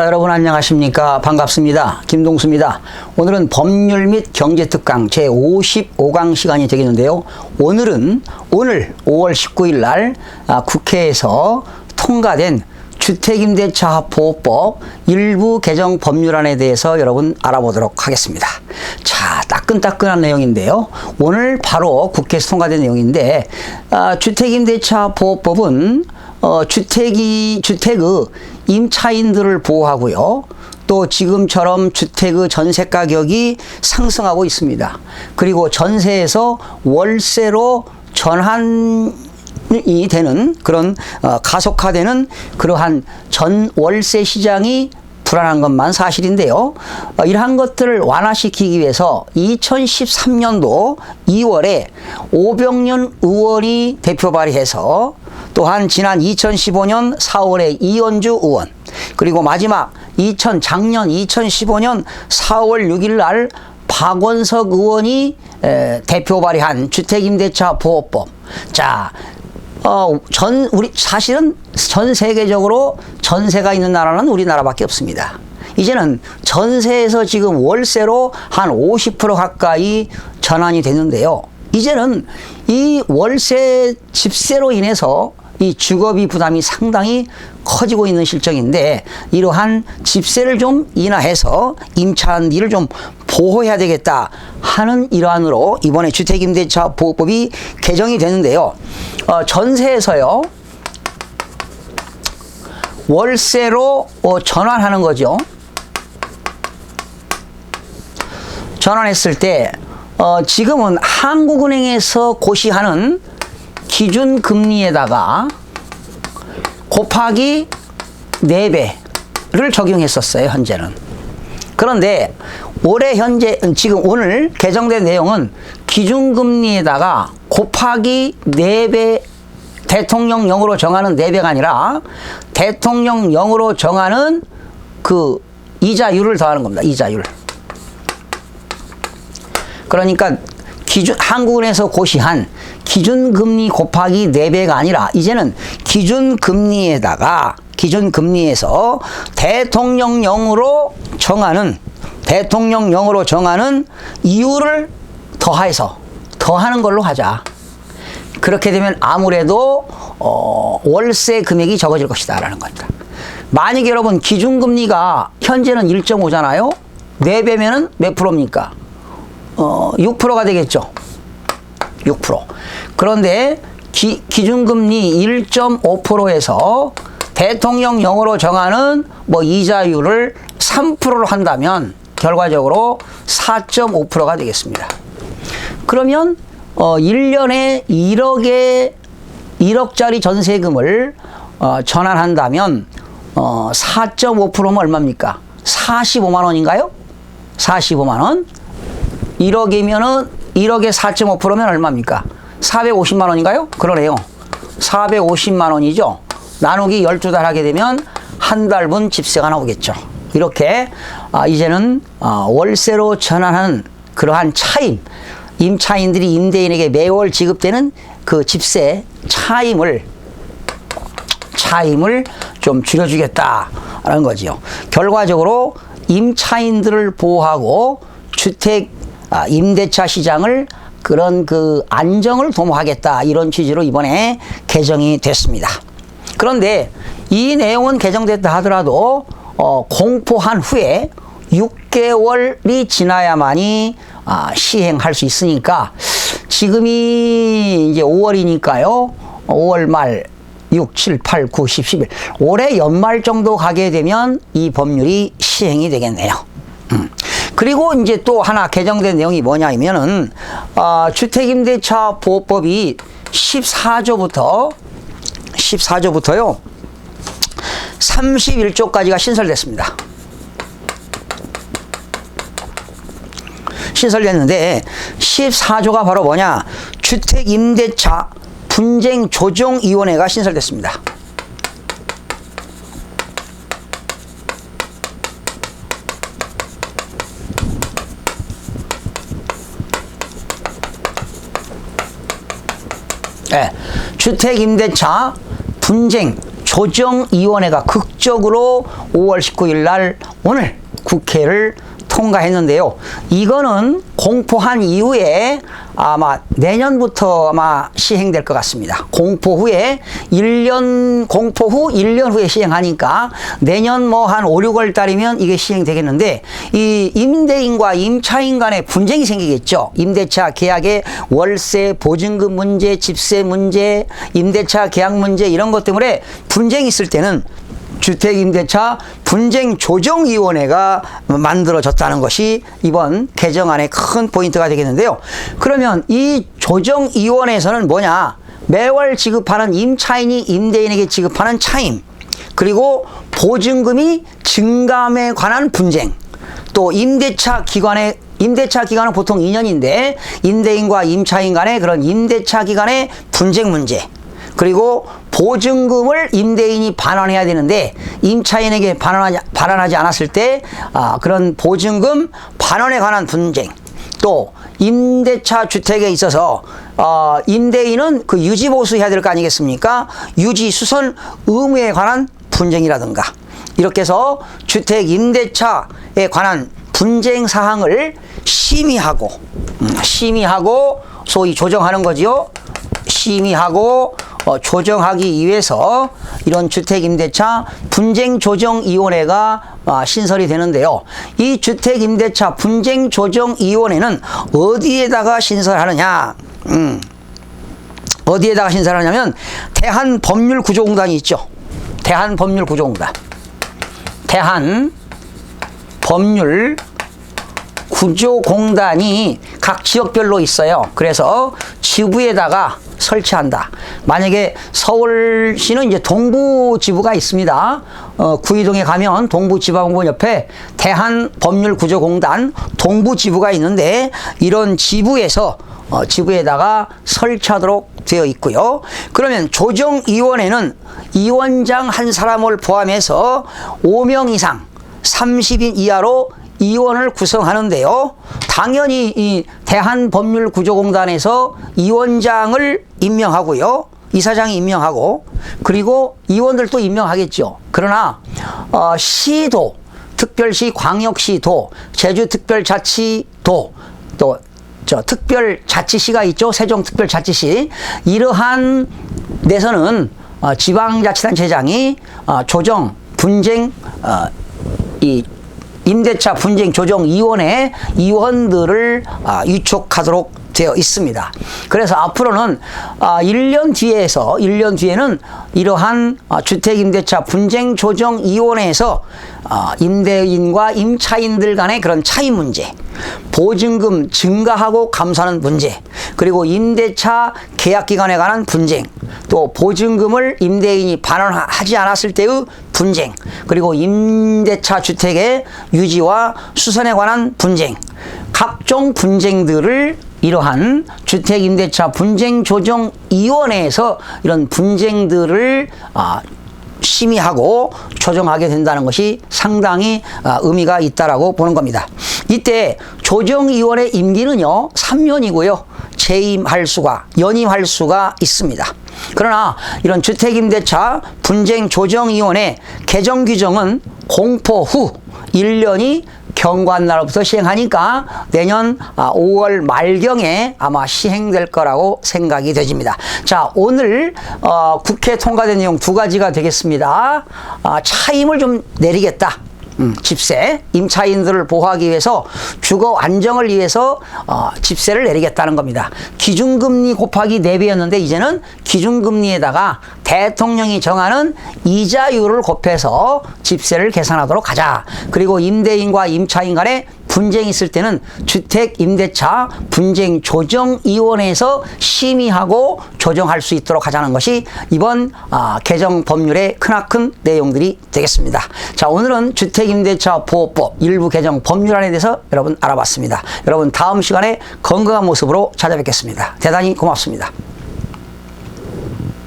자, 여러분 안녕하십니까? 반갑습니다. 김동수입니다. 오늘은 법률 및 경제특강 제55강 시간이 되겠는데요. 오늘은 오늘 5월 19일 날 아, 국회에서 통과된 주택임대차 보호법 일부 개정 법률안에 대해서 여러분 알아보도록 하겠습니다. 자, 따끈따끈한 내용인데요. 오늘 바로 국회에서 통과된 내용인데 아, 주택임대차 보호법은 어, 주택이 주택의 임차인들을 보호하고요. 또 지금처럼 주택의 전세 가격이 상승하고 있습니다. 그리고 전세에서 월세로 전환 이 되는 그런 어, 가속화되는 그러한 전 월세 시장이 불안한 것만 사실인데요. 어, 이러한 것들을 완화시키기 위해서 2013년도 2월에 오병년 의원이 대표 발의해서 또한 지난 2015년 4월에 이현주 의원 그리고 마지막 2000 작년 2015년 4월 6일 날 박원석 의원이 에, 대표 발의한 주택임대차 보호법. 자, 어, 전, 우리, 사실은 전 세계적으로 전세가 있는 나라는 우리나라밖에 없습니다. 이제는 전세에서 지금 월세로 한 50% 가까이 전환이 되는데요. 이제는 이 월세 집세로 인해서 이 주거비 부담이 상당히 커지고 있는 실정인데 이러한 집세를 좀 인하해서 임차인들을 좀 보호해야 되겠다 하는 일환으로 이번에 주택임대차 보호법이 개정이 되는데요. 어, 전세에서요 월세로 어, 전환하는 거죠. 전환했을 때 어, 지금은 한국은행에서 고시하는 기준 금리에다가 곱하기 4배를 적용했었어요, 현재는. 그런데 올해 현재 지금 오늘 개정된 내용은 기준금리에다가 곱하기 4배 대통령령으로 정하는 4배가 아니라 대통령령으로 정하는 그 이자율을 더하는 겁니다. 이자율. 그러니까 기준 한국은행에서 고시한 기준금리 곱하기 4배가 아니라 이제는 기준금리에다가 기준금리에서 대통령령으로 정하는 대통령령으로 정하는 이유를 더해서 더하는 걸로 하자. 그렇게 되면 아무래도 어, 월세 금액이 적어질 것이다라는 겁니다. 만약 여러분 기준금리가 현재는 1.5잖아요. 4배면은 몇 프로입니까? 어, 6%가 되겠죠. 6%. 그런데 기, 기준금리 1.5%에서 대통령령으로 정하는 뭐 이자율을 3%로 한다면 결과적으로 4.5%가 되겠습니다. 그러면 어 1년에 1억의 1억짜리 전세금을 어 전환한다면 어 4.5%면 얼마입니까? 45만 원인가요? 45만 원. 1억이면은 1억에 4.5%면 얼마입니까? 450만 원인가요? 그러네요. 450만 원이죠. 나누기 12달 하게 되면 한 달분 집세가 나오겠죠. 이렇게 아, 이제는 아, 월세로 전환하는 그러한 차임, 임차인들이 임대인에게 매월 지급되는 그 집세 차임을 차임을 좀 줄여주겠다라는 거지요. 결과적으로 임차인들을 보호하고 주택 아, 임대차 시장을 그런 그 안정을 도모하겠다 이런 취지로 이번에 개정이 됐습니다. 그런데 이 내용은 개정됐다 하더라도 어, 공포한 후에 6개월이 지나야만이 아, 시행할 수 있으니까 지금이 이제 5월이니까요. 5월 말 6, 7, 8, 9, 10, 11 올해 연말 정도 가게 되면 이 법률이 시행이 되겠네요. 음. 그리고 이제 또 하나 개정된 내용이 뭐냐면은 어, 주택임대차 보호법이 14조부터 14조부터요 31조까지가 신설됐습니다. 신설됐는데 14조가 바로 뭐냐 주택임대차 분쟁조정위원회가 신설됐습니다. 네, 주택임대차 분쟁 조정위원회가 극적으로 5월 19일 날 오늘 국회를 통과했는데요. 이거는 공포한 이후에 아마 내년부터 아마 시행될 것 같습니다. 공포 후에 1년, 공포 후 1년 후에 시행하니까 내년 뭐 한 5, 6월 달이면 이게 시행되겠는데 이 임대인과 임차인 간의 분쟁이 생기겠죠. 임대차 계약의 월세, 보증금 문제, 집세 문제, 임대차 계약 문제 이런 것 때문에 분쟁이 있을 때는 주택임대차 분쟁조정위원회가 만들어졌다는 것이 이번 개정안의 큰 포인트가 되겠는데요. 그러면 이 조정위원회에서는 뭐냐? 매월 지급하는 임차인이 임대인에게 지급하는 차임, 그리고 보증금이 증감에 관한 분쟁, 또 임대차 기관의 임대차 기간은 보통 2년인데 임대인과 임차인 간의 그런 임대차 기간의 분쟁 문제, 그리고 보증금을 임대인이 반환해야 되는데 임차인에게 반환하지, 반환하지 않았을 때 아, 그런 보증금 반환에 관한 분쟁 또 임대차 주택에 있어서 어, 임대인은 그 유지 보수 해야 될 거 아니겠습니까? 유지 수선 의무에 관한 분쟁이라든가 이렇게 해서 주택 임대차에 관한 분쟁 사항을 심의하고 음, 심의하고 소위 조정하는 거지요. 심의하고 어, 조정하기 위해서 이런 주택임대차 분쟁조정위원회가 아, 신설이 되는데요. 이 주택임대차 분쟁조정위원회는 어디에다가 신설하느냐? 음, 어디에다가 신설하냐면 대한법률구조공단이 있죠. 대한법률구조공단. 대한법률 구조공단이 각 지역별로 있어요. 그래서 지부에다가 설치한다. 만약에 서울시는 이제 동부 지부가 있습니다. 어, 구이동에 가면 동부지방법원 옆에 대한법률구조공단 동부 지부가 있는데 이런 지부에서 어, 지부에다가 설치하도록 되어 있고요. 그러면 조정위원회는 위원장 한 사람을 포함해서 5명 이상 30인 이하로 위원을 구성하는데요. 당연히 이 대한법률구조공단에서 위원장을 임명하고요. 이사장이 임명하고 그리고 위원들도 임명하겠죠. 그러나 어, 시도, 특별시, 광역시도, 제주특별자치도 또 저 특별자치시가 있죠. 세종특별자치시 이러한 데서는 어, 지방자치단체장이 어, 조정 분쟁 어, 이 임대차 분쟁 조정 위원회 위원들을 아, 위촉하도록 되어 있습니다. 그래서 앞으로는 아, 1년 뒤에서 1년 뒤에는 이러한 아, 주택임대차 분쟁 조정 위원회에서 아, 임대인과 임차인들 간의 그런 차이 문제, 보증금 증가하고 감소하는 문제, 그리고 임대차 계약 기간에 관한 분쟁, 또 보증금을 임대인이 반환하지 않았을 때의 분쟁, 그리고 임대차 주택의 유지와 수선에 관한 분쟁, 각종 분쟁들을 이러한 주택임대차 분쟁조정위원회에서 이런 분쟁들을 아, 심의하고 조정하게 된다는 것이 상당히 아, 의미가 있다라고 보는 겁니다. 이때 조정위원회 임기는요 3년이고요 재임할 수가 연임할 수가 있습니다. 그러나 이런 주택임대차 분쟁조정위원회 개정 규정은 공포 후 1년이 경관 날부터 시행하니까 내년 5월 말경에 아마 시행될 거라고 생각이 되집니다. 자, 오늘 어, 국회 통과된 내용 두 가지가 되겠습니다. 아, 차임을 좀 내리겠다. 음, 집세 임차인들을 보호하기 위해서 주거 안정을 위해서 어, 집세를 내리겠다는 겁니다. 기준금리 곱하기 4배였는데 이제는 기준금리에다가 대통령이 정하는 이자율을 곱해서 집세를 계산하도록 하자. 그리고 임대인과 임차인 간에 분쟁이 있을 때는 주택 임대차 분쟁 조정 위원회에서 심의하고 조정할 수 있도록 하자는 것이 이번 아, 개정 법률의 크나큰 내용들이 되겠습니다. 자 오늘은 주택 임대차 보호법 일부 개정 법률안에 대해서 여러분 알아봤습니다. 여러분 다음 시간에 건강한 모습으로 찾아뵙겠습니다. 대단히 고맙습니다.